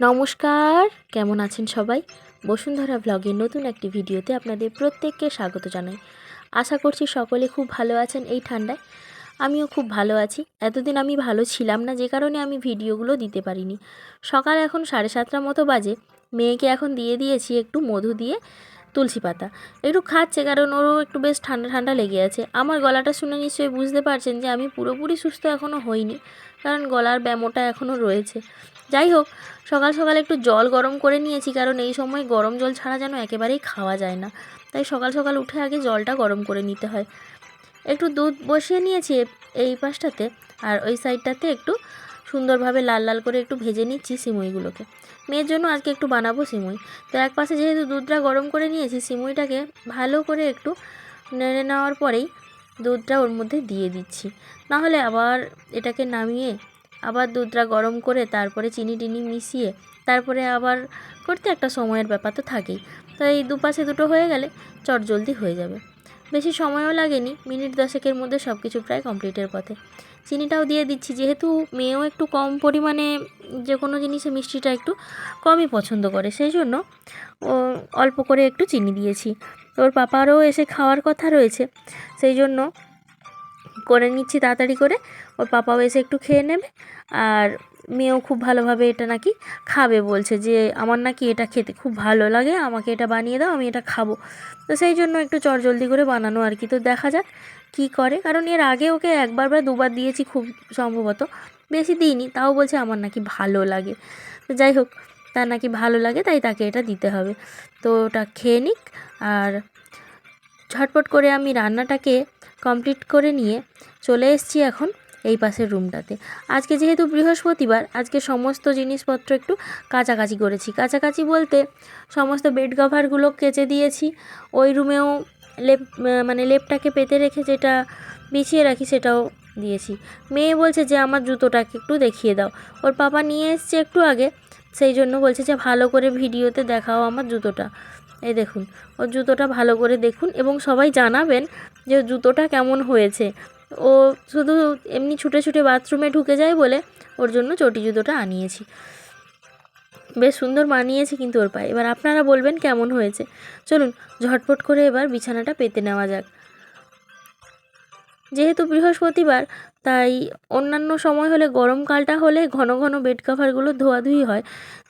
নমস্কার, কেমন আছেন সবাই? বসুন্ধরা ব্লগের নতুন একটি ভিডিওতে আপনাদের প্রত্যেককে স্বাগত জানাই। আশা করছি সকলে খুব ভালো আছেন এই ঠান্ডায়। আমিও খুব ভালো আছি। এতদিন আমি ভালো ছিলাম না, যে কারণে আমি ভিডিওগুলো দিতে পারিনি। সকাল এখন সাড়ে সাতটার মতো বাজে। মেয়েকে এখন দিয়ে দিয়েছি একটু মধু দিয়ে। তুলসী পাতা। একটু খাচ্ছে কারণ ওরও একটু বেশ ঠান্ডা ঠান্ডা লেগে আছে। আমার গলাটা শুনে নিশ্চয়ই বুঝতে পারছেন যে আমি পুরোপুরি সুস্থ এখনও হইনি, কারণ গলার ব্যামোটা এখনও রয়েছে। যাই হোক, সকাল সকাল একটু জল গরম করে নিয়েছি কারণ এই সময় গরম জল ছাড়া যেন একেবারেই খাওয়া যায় না। তাই সকাল সকাল উঠে আগে জলটা গরম করে নিতে হয়। একটু দুধ বসিয়ে নিয়েছি এই পাশটাতে, আর ওই সাইডটাতে একটু সুন্দরভাবে লাল লাল করে একটু ভেজে নিচ্ছি সিমুইগুলোকে। মেয়ের জন্য আজকে একটু বানাবো সিমুই। তো এক পাশে যেহেতু দুধটা গরম করে নিয়েছি, সিমুইটাকে ভালো করে একটু নেড়ে নেওয়ার পরেই দুধটা ওর মধ্যে দিয়ে দিচ্ছি। নাহলে আবার এটাকে নামিয়ে আবার দুধটা গরম করে তারপরে চিনি টিনি মিশিয়ে তারপরে আবার করতে একটা সময়ের ব্যাপার তো থাকেই। তো এই দুপাশে দুটো হয়ে গেলে চট জলদি হয়ে যাবে। বেশি সময়ও লাগেনি, মিনিট দশেকের মধ্যে সব কিছু প্রায় কমপ্লিটের পথে। চিনিটাও দিয়ে দিচ্ছি, যেহেতু মেয়েও একটু কম পরিমাণে যে কোনো জিনিসে মিষ্টিটা একটু কমই পছন্দ করে, সেই জন্য অল্প করে একটু চিনি দিয়েছি। ওর পাপারও এসে খাওয়ার কথা রয়েছে, সেই জন্য করে নিচ্ছি তাড়াতাড়ি করে। ওর পাপাও এসে একটু খেয়ে নেবে, আর মেয়েও খুব ভালোভাবে এটা নাকি খাবে বলছে যে, আমার নাকি এটা খেতে খুব ভালো লাগে, আমাকে এটা বানিয়ে দাও, আমি এটা খাব। তো সেই জন্য একটু চটজলদি করে বানানো আর কি। তো দেখা যাক কী করে, কারণ এর আগে ওকে একবার বা দুবার দিয়েছি খুব সম্ভবত, বেশি দিইনি, তাও বলছে আমার নাকি ভালো লাগে। তো যাই হোক, তার নাকি ভালো লাগে, তাই তাকে এটা দিতে হবে। তো ওটা খেয়ে নিক আর ঝটপট করে আমি রান্নাটাকে কমপ্লিট করে নিয়ে চলে এসেছি এখন এই পাশের রুমটাতে। আজকে যেহেতু বৃহস্পতিবার, আজকে সমস্ত জিনিসপত্র একটু কাচাকাচি করেছি। কাচাকাচি বলতে সমস্ত বেড কভারগুলো কেচে দিয়েছি। ওই রুমেও লেপ মানে লেপটাকে পেতে রেখে যেটা বিছিয়ে রাখি সেটাও দিয়েছি। মেয়ে বলছে যে, আমার জুতোটাকে একটু দেখিয়ে দাও। ওর পাপা নিয়ে এসছে একটু আগে, সেই জন্য বলছে যে, ভালো করে ভিডিওতে দেখাও আমার জুতোটা। এই দেখুন, ওর জুতোটা ভালো করে দেখুন এবং সবাই জানাবেন যে, জুতোটা কেমন হয়েছে? ও শুধু এমনি ছুটে ছুটে বাথরুমে ঢুকে যায় বলে ওর জন্য চটি জুতোটা আনিয়েছি। বেশ সুন্দর মানিয়েছে কিন্তু ওর পায়ে। এবার আপনারা বলবেন কেমন হয়েছে? চলুন, ঝটপট করে এবার বিছানাটা পেতে নেওয়া যাক। যেহেতু বৃহস্পতিবার, তাই অন্যান্য সময় হলে গরমকালটা হলে ঘন ঘন বেড কাভারগুলো ধোয়াধুয়ি হয়।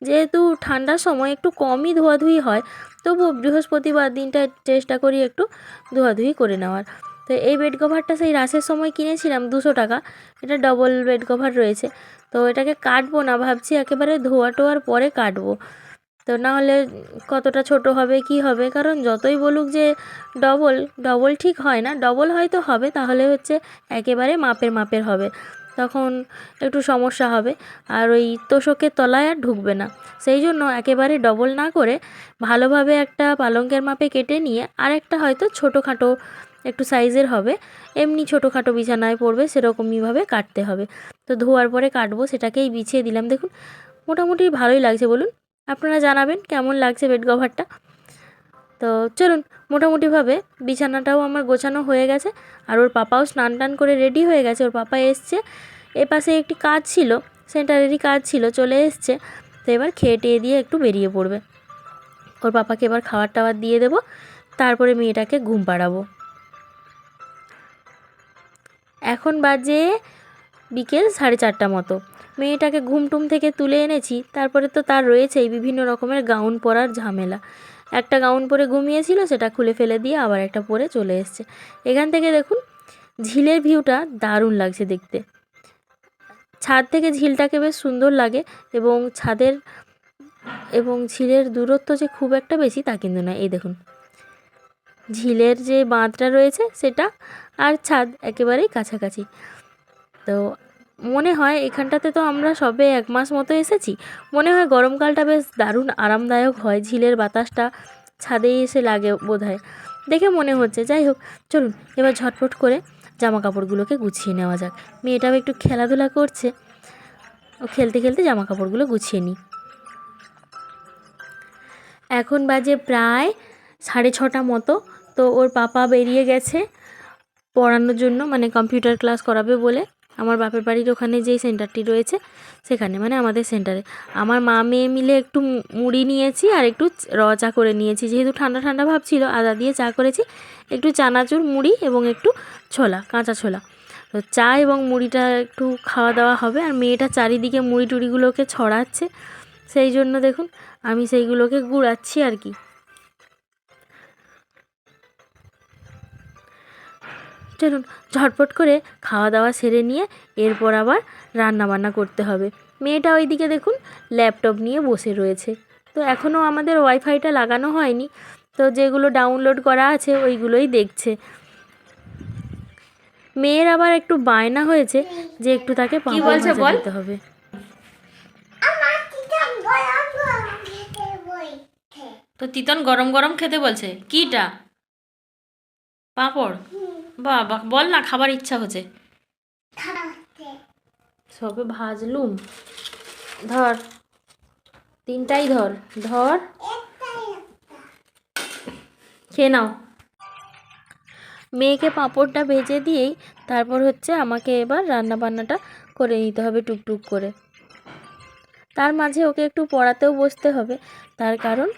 যেহেতু ঠান্ডার সময় একটু কমই ধোয়াধুয়ি হয়, তবুও বৃহস্পতিবার দিনটা চেষ্টা করি একটু ধোয়াধুয়ি করে নেওয়ার। তো এই বেড কভারটা সেই রাসের সময় কিনেছিলাম দুশো টাকা। এটা ডবল বেড কভার রয়েছে। তো এটাকে কাটবো না, ভাবছি একেবারে ধোয়া টোয়ার পরে কাটবো। তো না হলে কতটা ছোট হবে, কি হবে? কারণ যতই বলুক যে ডবল ডবল ঠিক হয় না। ডবল হয়তো হবে, তাহলে হচ্ছে একেবারে মাপের মাপের হবে। তখন একটু সমস্যা হবে। আর ওই তোষকের তলায় আর ঢুকবে না। সেই জন্য একেবারে ডবল না করে ভালোভাবে একটা পালঙ্কের মাপে কেটে নিয়ে আর একটা হয়তো ছোটোখাটো একটু সাইজের হবে। এমনি ছোটোখাটো বিছানায় পড়বে, সেরকমইভাবে কাটতে হবে। তো ধোয়ার পরে কাটবো, সেটাকেই বিছিয়ে দিলাম। দেখুন, মোটামুটি ভালোই লাগছে বলুন। আপনারা জানাবেন কেমন লাগছে বেড কভারটা। তো চলুন, মোটামুটিভাবে বিছানাটাও আমার গোছানো হয়ে গেছে, আর ওর পাপাও স্নান টান করে রেডি হয়ে গেছে। ওর পাপা এসছে। এ পাশে একটি কাজ ছিল, সেন্টারেরই কাজ ছিল, চলে এসছে। তো এবার খেয়ে টেয়ে দিয়ে একটু বেরিয়ে পড়বে। ওর পাপাকে এবার খাবার টাবার দিয়ে দেবো। তারপরে মেয়েটাকে ঘুম পাড়াবো। এখন বাজে বিকেল সাড়ে চারটা মতো। মেয়েটাকে ঘুমটুম থেকে তুলে এনেছি, তারপরে তো তার রয়েছেই বিভিন্ন রকমের গাউন পরার ঝামেলা। একটা গাউন পরে ঘুমিয়েছিল, সেটা খুলে ফেলে দিয়ে আবার একটা পরে চলে এসছে। এখান থেকে দেখুন, ঝিলের ভিউটা দারুণ লাগছে দেখতে। ছাদ থেকে ঝিলটাকে বেশ সুন্দর লাগে এবং ছাদের এবং ঝিলের দূরত্ব যে খুব একটা বেশি তা কিন্তু না। এই দেখুন। ঝিলের যে বাঁধটা রয়েছে সেটা আর ছাদ একেবারেই কাছাকাছি। তো মনে হয় এখানটাতে তো আমরা সবে এক মাস মতো এসেছি। মনে হয় গরমকালটা বেশ দারুণ আরামদায়ক হয়, ঝিলের বাতাসটা ছাদেই এসে লাগে বোধ হয় দেখে মনে হচ্ছে, যাই হোক, চলুন এবার ঝটপট করে জামা কাপড়গুলোকে গুছিয়ে নেওয়া যাক। মেয়েটাও একটু খেলাধুলা করছে। ও খেলতে খেলতে জামা কাপড়গুলো গুছিয়ে নিই। এখন বাজে প্রায় সাড়ে ছটা মতো। তো ওর পাপা বেরিয়ে গেছে পড়ানোর জন্য মানে কম্পিউটার ক্লাস করাবে বলে। আমার বাপের বাড়ির ওখানে যেই সেন্টারটি রয়েছে, সেখানে মানে আমাদের সেন্টারে আমার মা মেয়ে মিলে একটু মুড়ি নিয়েছি আর একটু র চা করে নিয়েছি। যেহেতু ঠান্ডা ঠান্ডা ভাব ছিল, আদা দিয়ে চা করেছি। একটু চানাচুর মুড়ি এবং একটু ছোলা, কাঁচা ছোলা। তো চা এবং মুড়িটা একটু খাওয়া দাওয়া হবে আর মেয়েটা চারিদিকে মুড়ি টুড়িগুলোকে ছড়াচ্ছে। সেই জন্য দেখুন, আমি সেইগুলোকে গুড়াচ্ছি আর কি। চলুন ঝটপট করে খাওয়া দাওয়া সেরে নিয়ে এরপর আবার রান্না বান্না করতে হবে। মেয়েটা ওইদিকে দেখুন ল্যাপটপ নিয়ে বসে রয়েছে। তো এখনও আমাদের ওয়াইফাইটা লাগানো হয়নি। তো যেগুলো ডাউনলোড করা আছে ওইগুলোই দেখছে। মেয়ের আবার একটু বায়না হয়েছে যে একটু তাকে পাঁপড় বলছে ভাজা বল? দিতে হবে। তো তিতন গরম গরম খেতে বলছে? কিটা? পাঁপড়? বাবা বল না খাবার ইচ্ছা হচ্ছে। সবে ভাজলুম। ধর তিনটাই ধর। ধর। খেয়ে নাও। মেয়েকে পাঁপড়টা ভেজে দিয়েই তারপর হচ্ছে আমাকে এবার রান্না বান্নাটা করে নিতে হবে টুকটুক করে। তার মাঝে ওকে একটু পড়াতেও বসতে হবে। তার কারণ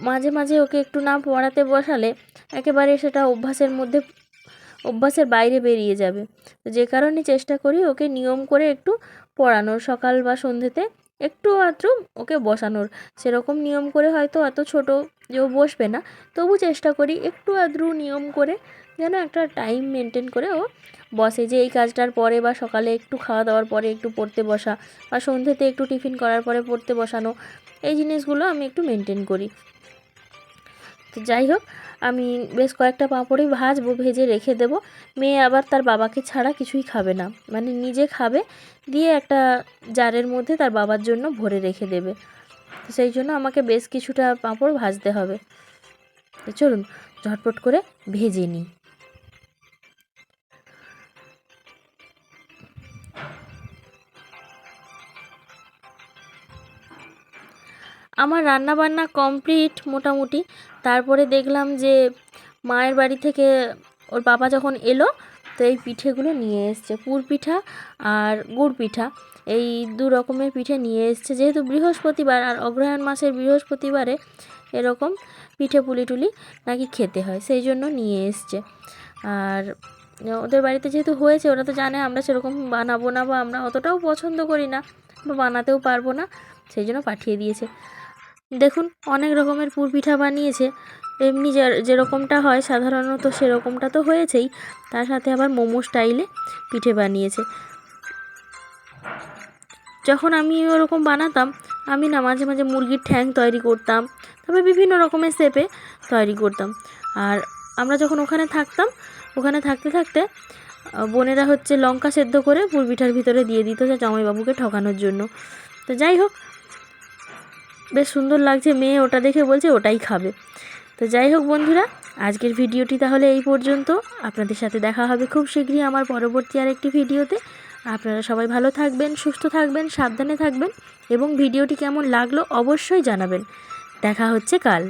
মাঝে মাঝে ওকে একটু না পড়াতে বসালে একেবারে সেটা অভ্যাসের মধ্যে অভ্যাসের বাইরে বেরিয়ে যাবে। তো যে কারণে চেষ্টা করি ওকে নিয়ম করে একটু পড়ানোর, সকাল বা সন্ধ্যেতে একটু আধটু ওকে বসানোর। সেরকম নিয়ম করে হয়তো অত ছোট যে ও বসবে না, তবু চেষ্টা করি একটু আধটু নিয়ম করে যেন একটা টাইম মেনটেন করে ও বসে। যে এই কাজটার পরে বা সকালে একটু খাওয়া দাওয়ার পরে একটু পড়তে বসা বা সন্ধ্যেতে একটু টিফিন করার পরে পড়তে বসানো, এই জিনিসগুলো আমি একটু মেনটেন করি। তো যাই হোক, আমি বেশ কয়েকটা পাঁপড়ই ভাজবো, ভেজে রেখে দেব। মেয়ে আবার তার বাবাকে ছাড়া কিছুই খাবে না। মানে নিজে খাবে, দিয়ে একটা জারের মধ্যে তার বাবার জন্য ভরে রেখে দেবে। তো সেই জন্য আমাকে বেশ কিছুটা পাঁপড় ভাজতে হবে। চলুন, ঝটপট করে ভেজে নিই। আমার রান্না বান্না কমপ্লিট মোটামুটি। তারপরে দেখলাম যে মায়ের বাড়ি থেকে ওর বাবা যখন এলো, তো এই পিঠেগুলো নিয়ে এসছে। পুর পিঠা আর গুড় পিঠা। এই দু রকমের পিঠে নিয়ে এসছে। যেহেতু বৃহস্পতিবার আর অগ্রহায়ণ মাসের বৃহস্পতিবারে এরকম পিঠে পুলি টুলি নাকি খেতে হয়, সেই জন্য নিয়ে এসছে। আর ওদের বাড়িতে যেহেতু হয়েছে, ওরা তো জানে আমরা সেরকম বানাবো না বা আমরা অতটাও পছন্দ করি না বা বানাতেও পারব না, সেই জন্য পাঠিয়ে দিয়েছে। দেখুন, অনেক রকমের পুর পিঠা বানিয়েছে। এমনি যেরকমটা হয়, সাধারণত সেরকমটা তো হয়েছেই। তার সাথে আবার মোমো স্টাইলে পিঠে বানিয়েছে। যখন আমি ওরকম বানাতাম, আমি না মাঝে মাঝে মুরগির ঠ্যাং তৈরি করতাম তবে বিভিন্ন রকমের শেপে তৈরি করতাম। আর আমরা যখন ওখানে থাকতাম, ওখানে থাকতে থাকতে বোনেরা হচ্ছে লঙ্কা সেদ্ধ করে পুর পিঠার ভিতরে দিয়ে দিত যে জামাইবাবুকে ঠকানোর জন্য। তো যাই হোক বেশ সুন্দর লাগছে, মেয়ে ওটা দেখে বলছে ওটাই খাবে। তো যাই হোক বন্ধুরা, আজকের ভিডিওটি তাহলে এই পর্যন্ত। আপনাদের সাথে দেখা হবে খুব শীঘ্রই আমার পরবর্তী আরেকটি ভিডিওতে। আপনারা সবাই ভালো থাকবেন, সুস্থ থাকবেন, সাবধানে থাকবেন এবং ভিডিওটি কেমন লাগল অবশ্যই জানাবেন। দেখা হচ্ছে কাল।